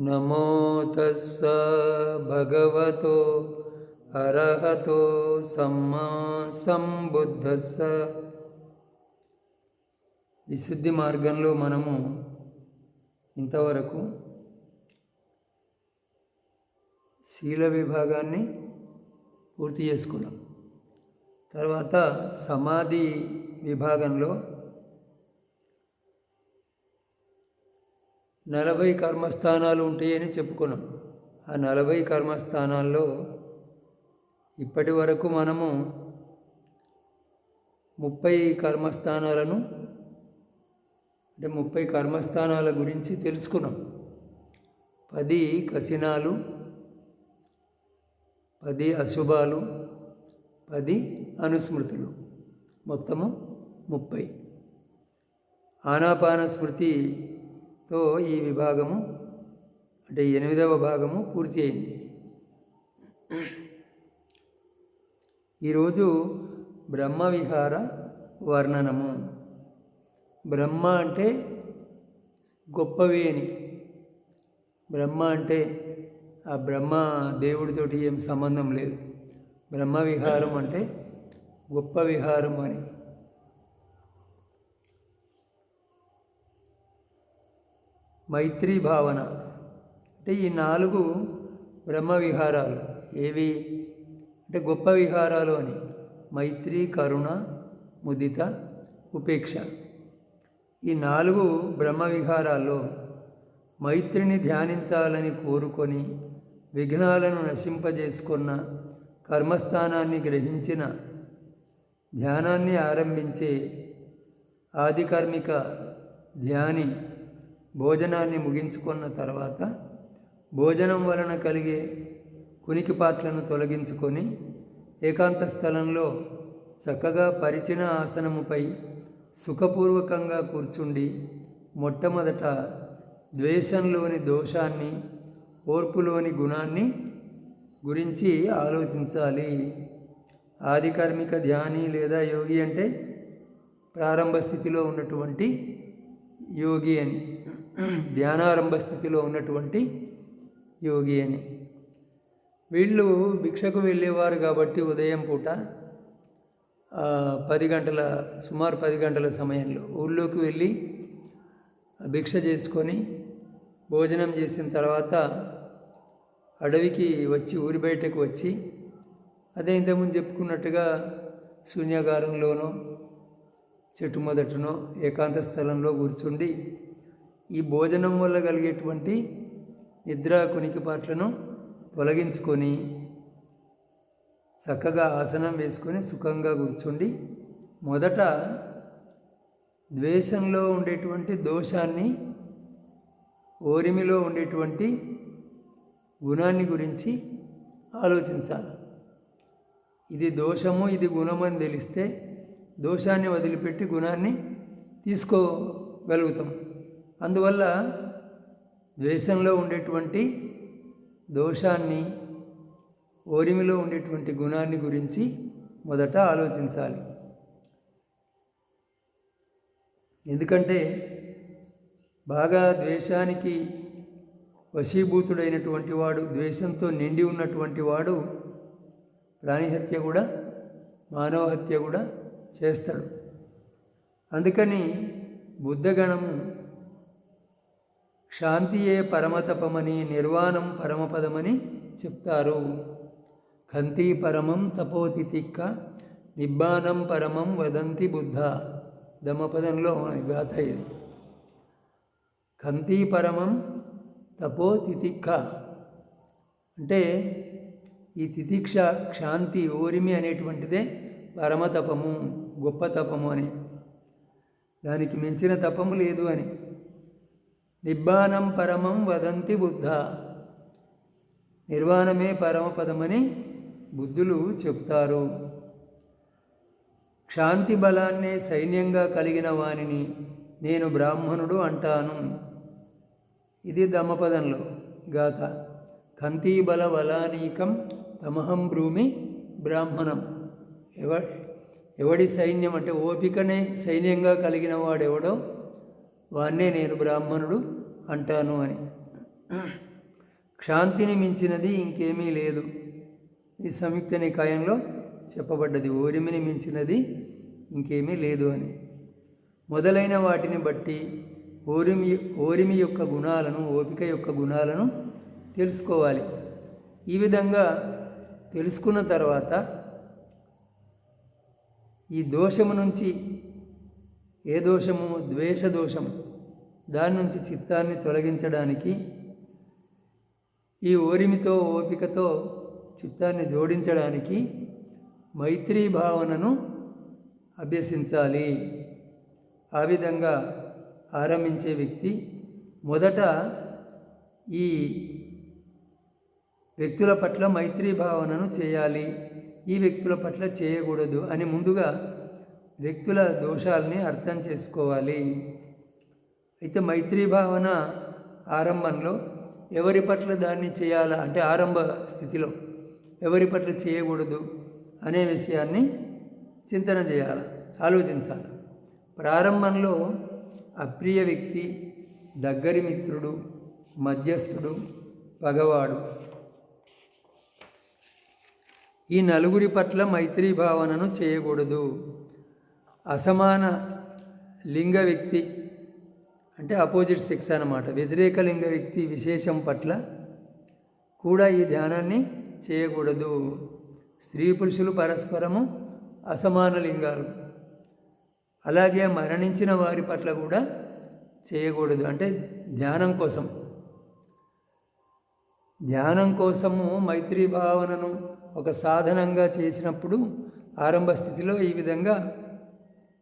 నమో తస్స భగవతో అర్హతో సమ్మా సంబుద్ధస్స. విశుద్ధి మార్గంలో మనము ఇంతవరకు శీల విభాగాన్ని పూర్తి చేసుకున్నాం. తర్వాత సమాధి విభాగంలో నలభై కర్మస్థానాలు ఉంటాయని చెప్పుకున్నాం. ఆ నలభై కర్మస్థానాల్లో ఇప్పటి వరకు మనము ముప్పై కర్మస్థానాలను అంటే ముప్పై కర్మస్థానాల గురించి తెలుసుకున్నాం. పది కసినాలు పది అశుభాలు పది అనుస్మృతులు. మొత్తము ముప్పై. ఆనాపాన స్మృతి తో ఈ విభాగము అంటే ఎనిమిదవ భాగము పూర్తి అయింది. ఈరోజు బ్రహ్మ విహార వర్ణనము. బ్రహ్మ అంటే గొప్పవి అని. బ్రహ్మ అంటే ఆ బ్రహ్మ దేవుడితోటి ఏం సంబంధం లేదు. బ్రహ్మ విహారం అంటే గొప్ప విహారం అని. మైత్రీ భావన. అంటే ఈ నాలుగు బ్రహ్మ విహారాలు. ఏవి? అంటే గొప్ప విహారాలు అని. మైత్రి కరుణ ముదిత ఉపేక్ష. ఈ నాలుగు బ్రహ్మ విహారాల్లో మైత్రిని ధ్యానించాలని కోరుకొని విఘ్నాలను నశింపజేసుకున్న కర్మస్థానాన్ని గ్రహించిన ధ్యానాన్ని ఆరంభించే ఆదికర్మిక ధ్యాని భోజనాన్ని ముగించుకున్న తర్వాత భోజనం వలన కలిగే కునికిపాట్లను తొలగించుకొని ఏకాంత స్థలంలో చక్కగా పరిచిన ఆసనముపై సుఖపూర్వకంగా కూర్చుండి మొట్టమొదట ద్వేషంలోని దోషాన్ని ఓర్పులోని గుణాన్ని గురించి ఆలోచించాలి. ఆధికార్మిక ధ్యాని లేదా యోగి అంటే ప్రారంభ స్థితిలో ఉన్నటువంటి యోగి అని. ధ్యానారంభ స్థితిలో ఉన్నటువంటి యోగి అని. వీళ్ళు భిక్షకు వెళ్ళేవారు కాబట్టి ఉదయం పూట పది గంటల సుమారు పది గంటల సమయంలో ఊళ్ళోకి వెళ్ళి భిక్ష చేసుకొని భోజనం చేసిన తర్వాత అడవికి వచ్చి ఊరి బయటకు వచ్చి అదే ఇంతకుముందు చెప్పుకున్నట్టుగా శూన్యాగారంలోనో చెట్టు మొదటనో ఏకాంత స్థలంలో కూర్చుండి ఈ భోజనం వల్ల కలిగేటువంటి నిద్ర కునికిపాట్లను తొలగించుకొని చక్కగా ఆసనం వేసుకొని సుఖంగా కూర్చోండి మొదట ద్వేషంలో ఉండేటువంటి దోషాన్ని ఓరిమిలో ఉండేటువంటి గుణాన్ని గురించి ఆలోచించాలి. ఇది దోషము ఇది గుణము అని తెలిస్తే దోషాన్ని వదిలిపెట్టి గుణాన్ని తీసుకోగలుగుతాం. అందువల్ల ద్వేషంలో ఉండేటువంటి దోషాన్ని ఓరిమిలో ఉండేటువంటి గుణాన్ని గురించి మొదట ఆలోచించాలి. ఎందుకంటే బాగా ద్వేషానికి వశీభూతుడైనటువంటి వాడు ద్వేషంతో నిండి ఉన్నటువంటి వాడు ప్రాణిహత్య కూడా మానవ హత్య కూడా చేస్తాడు. అందుకని బుద్ధగణము శాంతియే పరమతపమని నిర్వాణం పరమపదమని చెప్తారు. కంతి పరమం తపోతితిక్క నిబ్బానం పరమం వదంతి బుద్ధ. దమపదంలో గాథ ఇది. కంతి పరమం తపో అంటే ఈ తితిక్ష క్షాంతి ఓరిమి అనేటువంటిదే పరమతపము గొప్ప తపము అని. దానికి మించిన తపము లేదు అని. నిబ్బానం పరమం వదంతి బుద్ధ. నిర్వాణమే పరమపదమని బుద్ధులు చెప్తారు. క్షాంతి బలాన్నే సైన్యంగా కలిగిన వానిని నేను బ్రాహ్మణుడు అంటాను. ఇది దమపదంలో గాథ. కంతీబల బలానీకం తమహం భ్రూమి బ్రాహ్మణం. ఎవ ఎవడి సైన్యం అంటే ఓపికనే సైన్యంగా కలిగిన వాడెవడో వాన్నే నేను బ్రాహ్మణుడు అంటాను అని. క్షాంతిని మించినది ఇంకేమీ లేదు. ఈ సంయుక్త నికాయంలో చెప్పబడ్డది. ఓరిమిని మించినది ఇంకేమీ లేదు అని. మొదలైన వాటిని బట్టి ఓరిమి ఓరిమి యొక్క గుణాలను ఓపిక యొక్క గుణాలను తెలుసుకోవాలి. ఈ విధంగా తెలుసుకున్న తర్వాత ఈ దోషము నుంచి ఏ దోషము? ద్వేషదోషము దాని నుంచి చిత్తాన్ని తొలగించడానికి ఈ ఓరిమితో ఓపికతో చిత్తాన్ని జోడించడానికి మైత్రీ భావనను అభ్యసించాలి. ఆ విధంగా ఆరంభించే వ్యక్తి మొదట ఈ వ్యక్తుల పట్ల మైత్రీ భావనను చేయాలి. ఈ వ్యక్తుల పట్ల చేయకూడదు అని ముందుగా వ్యక్తుల దోషాలని అర్థం చేసుకోవాలి. అయితే మైత్రీ భావన ఆరంభంలో ఎవరి పట్ల దాన్ని చేయాలా అంటే ఆరంభ స్థితిలో ఎవరి పట్ల చేయకూడదు అనే విషయాన్ని చింతన చేయాలి ఆలోచించాలి. ప్రారంభంలో అప్రియ వ్యక్తి దగ్గరి మిత్రుడు మధ్యస్థుడు పగవాడు. ఈ నలుగురి పట్ల మైత్రీ భావనను చేయకూడదు. అసమాన లింగ వ్యక్తి అంటే అపోజిట్ సెక్స్ అన్నమాట. వ్యతిరేక లింగ వ్యక్తి విశేషం పట్ల కూడా ఈ ధ్యానాన్ని చేయకూడదు. స్త్రీ పురుషులు పరస్పరము అసమాన లింగాలు. అలాగే మరణించిన వారి పట్ల కూడా చేయకూడదు. అంటే ధ్యానం కోసం. ధ్యానం కోసము మైత్రీ భావనను ఒక సాధనంగా చేసినప్పుడు ఆరంభ స్థితిలో ఈ విధంగా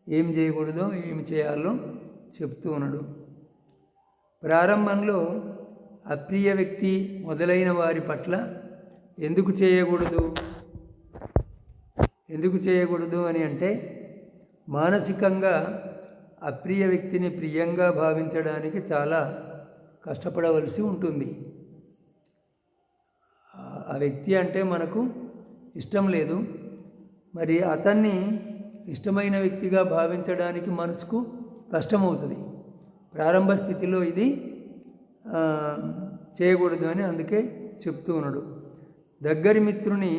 ఏం చేయకూడదో ఏమి చేయాలో చెప్తూ ఉన్నాడు. ప్రారంభంలో అప్రియ వ్యక్తి మొదలైన వారి పట్ల ఎందుకు చేయకూడదు? ఎందుకు చేయకూడదు అని అంటే మానసికంగా అప్రియ వ్యక్తిని ప్రియంగా భావించడానికి చాలా కష్టపడవలసి ఉంటుంది. ఆ వ్యక్తి అంటే మనకు ఇష్టం లేదు. మరి అతన్ని ఇష్టమైన వ్యక్తిగా భావించడానికి మనసుకు కష్టమవుతుంది. ప్రారంభ స్థితిలో ఇది చేయకూడదు అని అందుకే చెప్తూ ఉన్నాడు. దగ్గరి మిత్రుని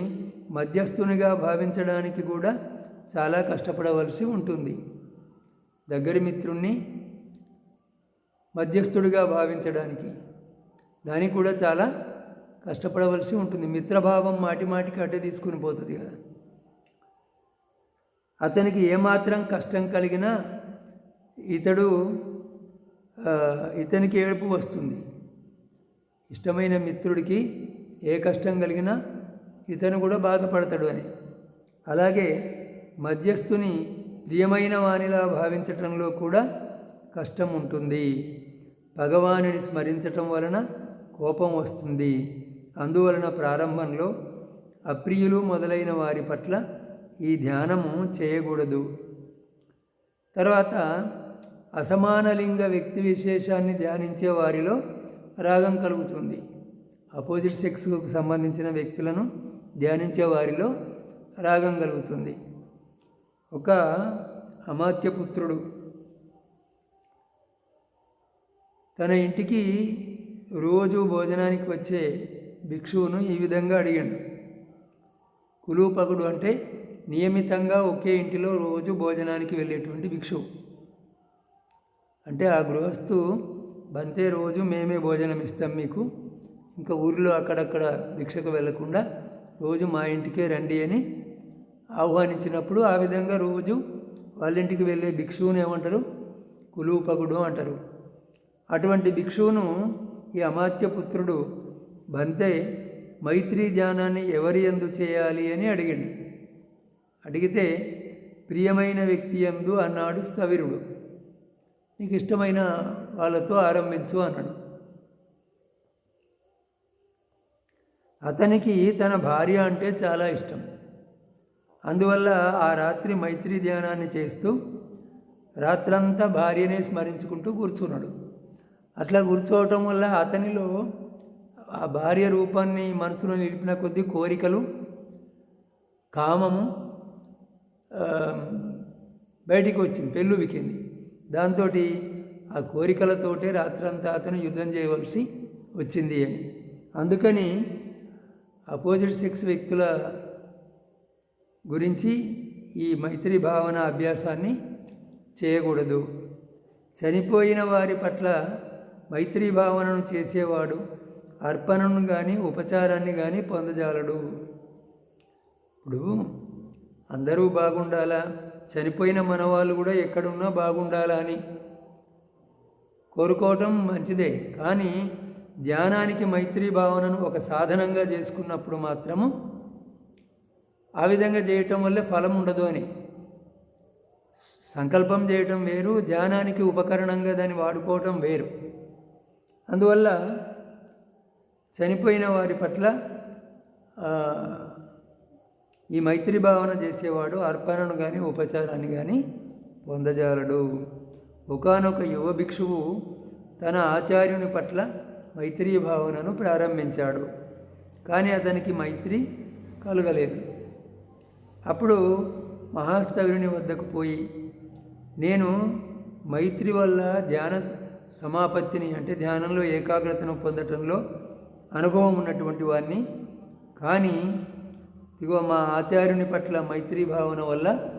మధ్యస్థునిగా భావించడానికి కూడా చాలా కష్టపడవలసి ఉంటుంది. దగ్గరి మిత్రుణ్ణి మధ్యస్థుడిగా భావించడానికి దానికి కూడా చాలా కష్టపడవలసి ఉంటుంది. మిత్రభావం మాటి మాటికి అడ్డ తీసుకుని పోతుంది కదా. అతనికి ఏమాత్రం కష్టం కలిగినా ఇతడు ఇతనికి ఏడుపు వస్తుంది. ఇష్టమైన మిత్రుడికి ఏ కష్టం కలిగినా ఇతను కూడా బాధపడతాడు అని. అలాగే మధ్యస్థుని ప్రియమైన వానిలా భావించటంలో కూడా కష్టం ఉంటుంది. భగవానుని స్మరించటం వలన కోపం వస్తుంది. అందువలన ప్రారంభంలో అప్రియులు మొదలైన వారి పట్ల ఈ ధ్యానము చేయకూడదు. తర్వాత అసమానలింగ వ్యక్తి విశేషాన్ని ధ్యానించే వారిలో రాగం కలుగుతుంది. అపోజిట్ సెక్స్కు సంబంధించిన వ్యక్తులను ధ్యానించే వారిలో రాగం కలుగుతుంది. ఒక అమాత్యపుత్రుడు తన ఇంటికి రోజు భోజనానికి వచ్చే భిక్షువును ఈ విధంగా అడిగాడు. కులూపకుడు అంటే నియమితంగా ఒకే ఇంటిలో రోజు భోజనానికి వెళ్ళేటువంటి భిక్షువు అంటే ఆ గృహస్థు బంతే రోజు మేమే భోజనం ఇస్తాం మీకు. ఇంకా ఊరిలో అక్కడక్కడ భిక్షకు వెళ్ళకుండా రోజు మా ఇంటికే రండి అని ఆహ్వానించినప్పుడు ఆ విధంగా రోజు వాళ్ళ ఇంటికి వెళ్ళే భిక్షువుని ఏమంటారు? కులూపకుడు అంటారు. అటువంటి భిక్షువును ఈ అమాత్యపుత్రుడు బంతే మైత్రీ ధ్యానాన్ని ఎవరి ఎందు చేయాలి అని అడిగాడు. అడిగితే ప్రియమైన వ్యక్తి ఎందు అన్నాడు స్థవిరుడు. నీకు ఇష్టమైన వాళ్ళతో ఆరంభించు అన్నాడు. అతనికి తన భార్య అంటే చాలా ఇష్టం. అందువల్ల ఆ రాత్రి మైత్రి ధ్యానాన్ని చేస్తూ రాత్రంతా భార్యనే స్మరించుకుంటూ కూర్చున్నాడు. అట్లా కూర్చోవటం వల్ల అతనిలో ఆ భార్య రూపాన్ని మనసులో నిలిపిన కొద్ది కోరికలు కామము బయటికి వచ్చింది పెళ్ళుబికింది దాంతో ఆ కోరికలతోటే రాత్రంతా అతను యుద్ధం చేయవలసి వచ్చింది అని. అందుకని అపోజిట్ సెక్స్ వ్యక్తుల గురించి ఈ మైత్రి భావన అభ్యాసాన్ని చేయకూడదు. చనిపోయిన వారి పట్ల మైత్రీ భావనను చేసేవాడు అర్పణను కానీ ఉపచారాన్ని కానీ పొందజాలడు. ఇప్పుడు అందరూ బాగుండాలా? చనిపోయిన మనవాళ్ళు కూడా ఎక్కడున్నా బాగుండాలా అని. కోరుకోవటం మంచిదే కానీ ధ్యానానికి మైత్రీ భావనను ఒక సాధనంగా చేసుకున్నప్పుడు మాత్రము ఆ విధంగా చేయటం వల్ల ఫలం ఉండదు అని. సంకల్పం చేయటం వేరు ధ్యానానికి ఉపకరణంగా దాన్ని వాడుకోవటం వేరు. అందువల్ల చనిపోయిన వారి పట్ల ఈ మైత్రి భావన చేసేవాడు అర్పణను కానీ ఉపచారాన్ని కానీ పొందజాలడు. ఒకనొక యువ భిక్షువు తన ఆచార్యుని పట్ల మైత్రీ భావనను ప్రారంభించాడు. కానీ అతనికి మైత్రి కలగలేదు. అప్పుడు మహాస్తవిని వద్దకు పోయి నేను మైత్రి వల్ల ధ్యాన సమాపత్తిని అంటే ధ్యానంలో ఏకాగ్రతను పొందటంలో అనుభవం ఉన్నటువంటి వారిని కానీ ఇగో మా ఆచార్యుని పట్ల మైత్రీ భావన వల్ల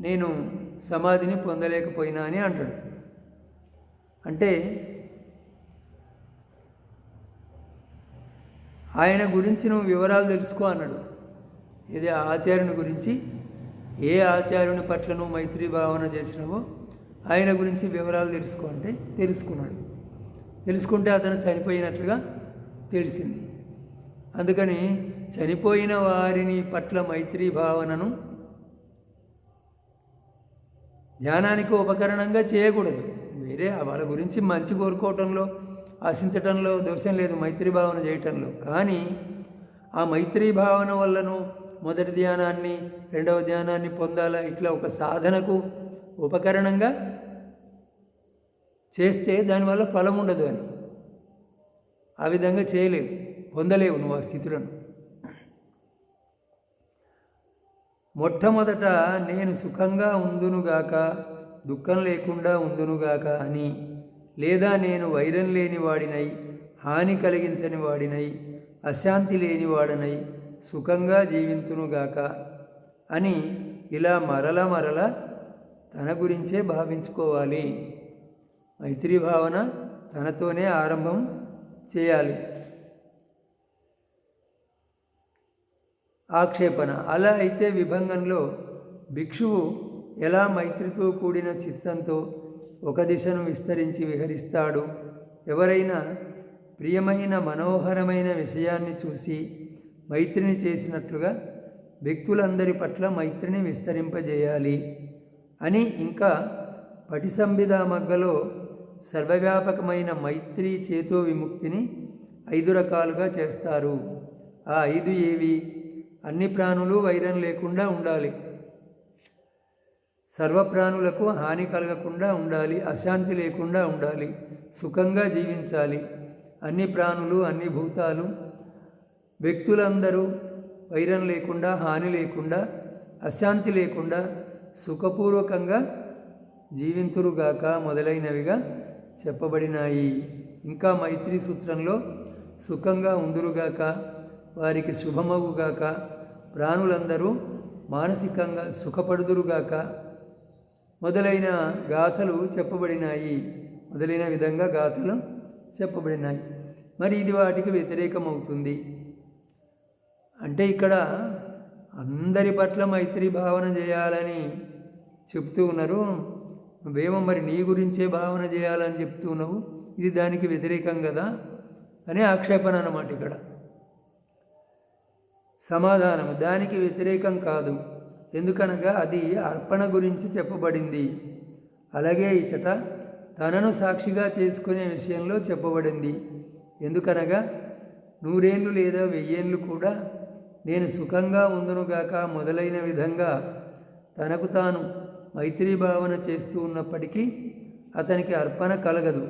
నేను సమాధిని పొందలేకపోయినా అని అంటాడు. అంటే ఆయన గురించి నువ్వు వివరాలు తెలుసుకో అన్నాడు. ఇది ఆచార్యుని గురించి? ఏ ఆచార్యుని పట్ల నువ్వు మైత్రీ భావన చేసినావో ఆయన గురించి వివరాలు తెలుసుకో అంటే తెలుసుకున్నాడు. తెలుసుకుంటే అతను చనిపోయినట్లుగా తెలిసింది. అందుకని చనిపోయిన వారిని పట్ల మైత్రీ భావనను ధ్యానానికి ఉపకరణంగా చేయకూడదు. వేరే వాళ్ళ గురించి మంచి కోరుకోవటంలో ఆశించటంలో దోషం లేదు మైత్రీ భావన చేయటంలో. కానీ ఆ మైత్రీ భావన వల్లను మొదటి ధ్యానాన్ని రెండవ ధ్యానాన్ని పొందాలా ఇట్లా ఒక సాధనకు ఉపకరణంగా చేస్తే దానివల్ల ఫలం ఉండదు అని. ఆ విధంగా చేయలేవు పొందలేవు నువ్వు ఆ స్థితులను. మొట్టమొదట నేను సుఖంగా ఉందునుగాక దుఃఖం లేకుండా ఉందునుగాక అని లేదా నేను వైరం లేని వాడినై హాని కలిగించని వాడినై అశాంతి లేని వాడనై సుఖంగా జీవింతునుగాక అని ఇలా మరల మరల తన గురించే భావించుకోవాలి. మైత్రి భావన తనతోనే ఆరంభం చేయాలి. ఆక్షేపణ. అలా అయితే విభంగంలో భిక్షువు ఎలా మైత్రితో కూడిన చిత్తంతో ఒక దిశను విస్తరించి విహరిస్తాడు? ఎవరైనా ప్రియమైన మనోహరమైన విషయాన్ని చూసి మైత్రిని చేసినట్లుగా వ్యక్తులందరి పట్ల మైత్రిని విస్తరింపజేయాలి అని ఇంకా పటిసంబిద మగ్గలో సర్వవ్యాపకమైన మైత్రి చేతో విముక్తిని ఐదు రకాలుగా చేస్తారు. ఆ ఐదు ఏవి? అన్ని ప్రాణులు వైరం లేకుండా ఉండాలి. సర్వప్రాణులకు హాని కలగకుండా ఉండాలి అశాంతి లేకుండా ఉండాలి సుఖంగా జీవించాలి. అన్ని ప్రాణులు అన్ని భూతాలు వ్యక్తులందరూ వైరం లేకుండా హాని లేకుండా అశాంతి లేకుండా సుఖపూర్వకంగా జీవింతురుగాక మొదలైనవిగా చెప్పబడినాయి. ఇంకా మైత్రి సూత్రంలో సుఖంగా ఉందురుగాక వారికి శుభమవుగాక ప్రాణులందరూ మానసికంగా సుఖపడుదురుగాక. మొదలైన గాథలు చెప్పబడినాయి. మొదలైన విధంగా గాథలు చెప్పబడినాయి. మరి ఇది వాటికి వ్యతిరేకమవుతుంది. అంటే ఇక్కడ అందరి పట్ల మైత్రి భావన చేయాలని చెప్తూ ఉన్నారు. నువ్వేమో మరి నీ గురించే భావన చేయాలని చెప్తూ ఉన్నావు. ఇది దానికి వ్యతిరేకం కదా అనే ఆక్షేపణ అన్నమాట ఇక్కడ. సమాధానం దానికి వ్యతిరేకం కాదు. ఎందుకనగా అది అర్పణ గురించి చెప్పబడింది. అలాగే ఇచట తనను సాక్షిగా చేసుకునే విషయంలో చెప్పబడింది. ఎందుకనగా నూరేళ్ళు లేదా వెయ్యేళ్ళు కూడా నేను సుఖంగా ఉందనుగాక మొదలైన విధంగా తనకు తాను మైత్రీ భావన చేస్తూ ఉన్నప్పటికీ అతనికి అర్పణ కలగదు.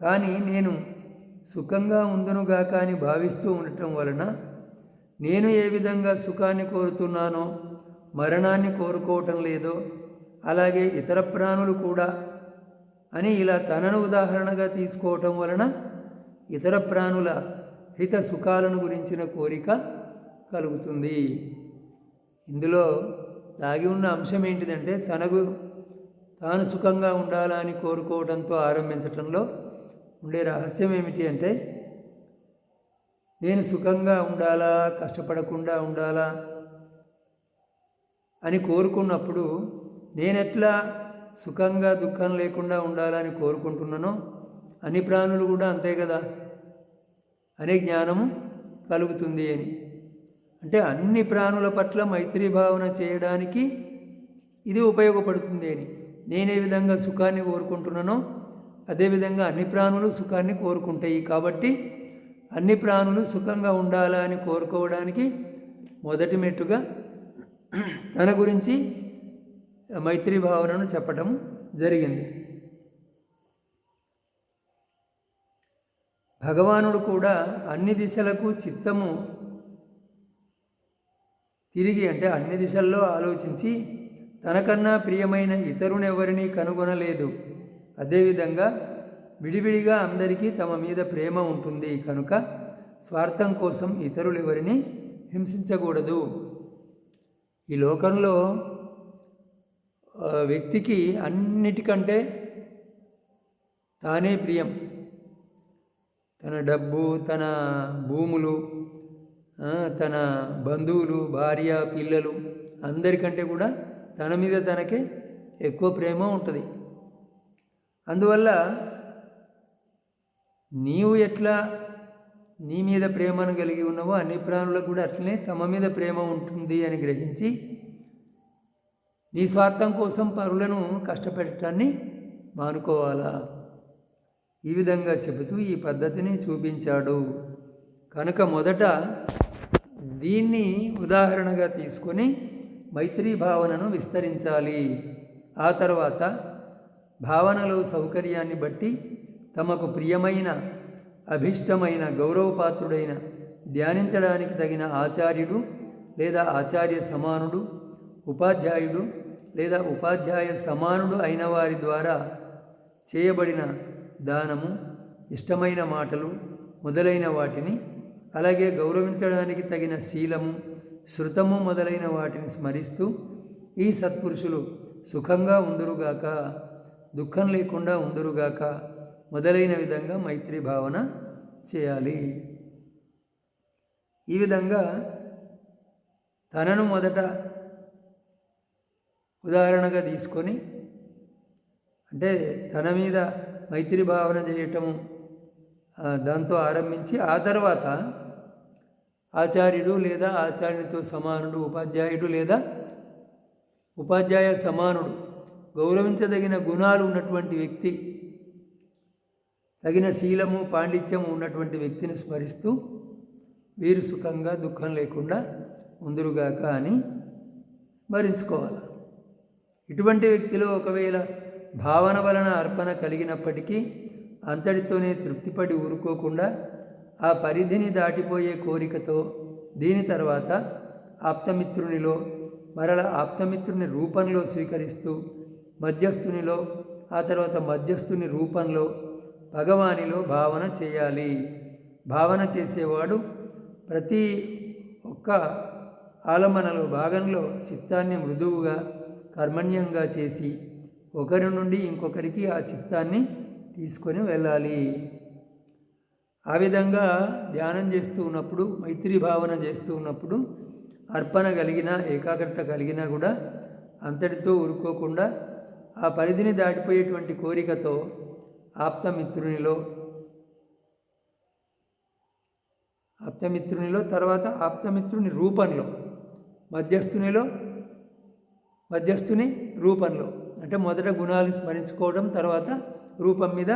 కానీ నేను సుఖంగా ఉందనుగాక అని భావిస్తూ ఉండటం వలన నేను ఏ విధంగా సుఖాన్ని కోరుతున్నానో మరణాన్ని కోరుకోవటం లేదో అలాగే ఇతర ప్రాణులు కూడా అని ఇలా తనను ఉదాహరణగా తీసుకోవటం వలన ఇతర ప్రాణుల హిత సుఖాలను గురించిన కోరిక కలుగుతుంది. ఇందులో దాగి ఉన్న అంశం ఏంటిదంటే తనకు తాను సుఖంగా ఉండాలని కోరుకోవడంతో ఆరంభించటంలో ఉండే రహస్యం ఏమిటి అంటే నేను సుఖంగా ఉండాలా కష్టపడకుండా ఉండాలా అని కోరుకున్నప్పుడు నేనెట్లా సుఖంగా దుఃఖం లేకుండా ఉండాలని కోరుకుంటున్నానో అన్ని ప్రాణులు కూడా అంతే కదా. అనే జ్ఞానము కలుగుతుంది అని. అంటే అన్ని ప్రాణుల పట్ల మైత్రి భావన చేయడానికి ఇది ఉపయోగపడుతుంది అని. నేను ఏ విధంగా సుఖాన్ని కోరుకుంటున్నానో అదేవిధంగా అన్ని ప్రాణులు సుఖాన్ని కోరుకుంటాయి కాబట్టి అన్ని ప్రాణులు సుఖంగా ఉండాలా అని కోరుకోవడానికి మొదటి మెట్టుగా తన గురించి మైత్రి భావనను చెప్పటం జరిగింది. భగవానుడు కూడా అన్ని దిశలకు చిత్తము తిరిగి అంటే అన్ని దిశల్లో ఆలోచించి తనకన్నా ప్రియమైన ఇతరునెవరిని కనుగొనలేదు. అదేవిధంగా విడివిడిగా అందరికీ తమ మీద ప్రేమ ఉంటుంది కనుక స్వార్థం కోసం ఇతరులు ఎవరిని హింసించకూడదు. ఈ లోకంలో వ్యక్తికి అన్నిటికంటే తానే ప్రియం. తన డబ్బు తన భూములు తన బంధువులు భార్య పిల్లలు అందరికంటే కూడా తన మీద తనకే ఎక్కువ ప్రేమ ఉంటుంది. అందువల్ల నీవు ఎట్లా నీ మీద ప్రేమను కలిగి ఉన్నావో అన్ని ప్రాణులకు కూడా అట్లనే తమ మీద ప్రేమ ఉంటుంది అని గ్రహించి నీ స్వార్థం కోసం పరులను కష్టపెట్టడాన్ని మానుకోవాలా? ఈ విధంగా చెబుతూ ఈ పద్ధతిని చూపించాడు. కనుక మొదట దీన్ని ఉదాహరణగా తీసుకొని మైత్రీ భావనను విస్తరించాలి. ఆ తర్వాత భావనలో సౌకర్యాన్ని బట్టి తమకు ప్రియమైన అభిష్టమైన గౌరవపాత్రుడైన ధ్యానించడానికి తగిన ఆచార్యుడు లేదా ఆచార్య సమానుడు ఉపాధ్యాయుడు లేదా ఉపాధ్యాయ సమానుడు అయిన వారి ద్వారా చేయబడిన దానము ఇష్టమైన మాటలు మొదలైన వాటిని అలాగే గౌరవించడానికి తగిన శీలము శృతము మొదలైన వాటిని స్మరిస్తూ ఈ సత్పురుషులు సుఖంగా ఉందురుగాక దుఃఖం లేకుండా ఉందురుగాక మొదలైన విధంగా మైత్రి భావన చేయాలి. ఈ విధంగా తనను మొదట ఉదాహరణగా తీసుకొని అంటే తన మీద మైత్రి భావన చేయటము దాంతో ఆరంభించి ఆ తర్వాత ఆచార్యుడు లేదా ఆచార్యునితో సమానుడు ఉపాధ్యాయుడు లేదా ఉపాధ్యాయ సమానుడు గౌరవించదగిన గుణాలు ఉన్నటువంటి వ్యక్తి తగిన శీలము పాండిత్యము ఉన్నటువంటి వ్యక్తిని స్మరిస్తూ వీరు సుఖంగా దుఃఖం లేకుండా ముందురుగాక అని స్మరించుకోవాలి. ఇటువంటి వ్యక్తిలో ఒకవేళ భావన వలన అర్పణ కలిగినప్పటికీ అంతటితోనే తృప్తిపడి ఊరుకోకుండా ఆ పరిధిని దాటిపోయే కోరికతో దీని తర్వాత ఆప్తమిత్రునిలో మరల ఆప్తమిత్రుని రూపంలో స్వీకరిస్తూ మధ్యస్థునిలో ఆ తర్వాత మధ్యస్థుని రూపంలో భగవానిలో భావన చేయాలి. భావన చేసేవాడు ప్రతి ఒక్క ఆలమనలో భాగంలో చిత్తాన్ని మృదువుగా కర్మణ్యంగా చేసి ఒకరి నుండి ఇంకొకరికి ఆ చిత్తాన్ని తీసుకొని వెళ్ళాలి. ఆ విధంగా ధ్యానం చేస్తూ ఉన్నప్పుడు మైత్రి భావన చేస్తూ ఉన్నప్పుడు అర్పణ కలిగిన ఏకాగ్రత కలిగినా కూడా అంతటితో ఊరుకోకుండా ఆ పరిధిని దాటిపోయేటువంటి కోరికతో ఆప్తమిత్రునిలో. ఆప్తమిత్రునిలో తర్వాత ఆప్తమిత్రుని రూపంలో. మధ్యస్థునిలో మధ్యస్థుని రూపంలో. అంటే మొదట గుణాలు స్మరించుకోవడం తర్వాత రూపం మీద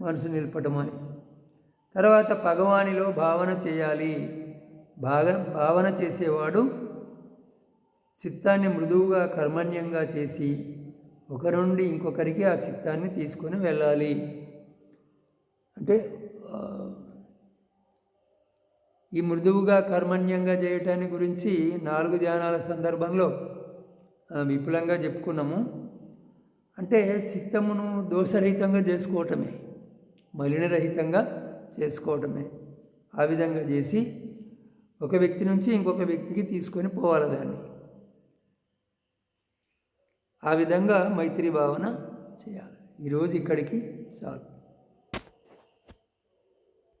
మనసు నిలపటం అని. తర్వాత భగవానిలో భావన చేయాలి. భాగ భావన చేసేవాడు చిత్తాన్ని మృదువుగా కర్మణ్యంగా చేసి ఒకరి నుండి ఇంకొకరికి ఆ చిత్తాన్ని తీసుకొని వెళ్ళాలి. అంటే ఈ మృదువుగా కర్మణ్యంగా చేయటాన్ని గురించి నాలుగు ధ్యానాల సందర్భంలో విపులంగా చెప్పుకున్నాము. అంటే చిత్తమును దోషరహితంగా చేసుకోవటమే మలినరహితంగా చేసుకోవటమే. ఆ విధంగా చేసి ఒక వ్యక్తి నుంచి ఇంకొక వ్యక్తికి తీసుకొని పోవాలి దాన్ని. ఆ విధంగా మైత్రి భావన చేయాలి. ఈరోజు ఇక్కడికి చాలు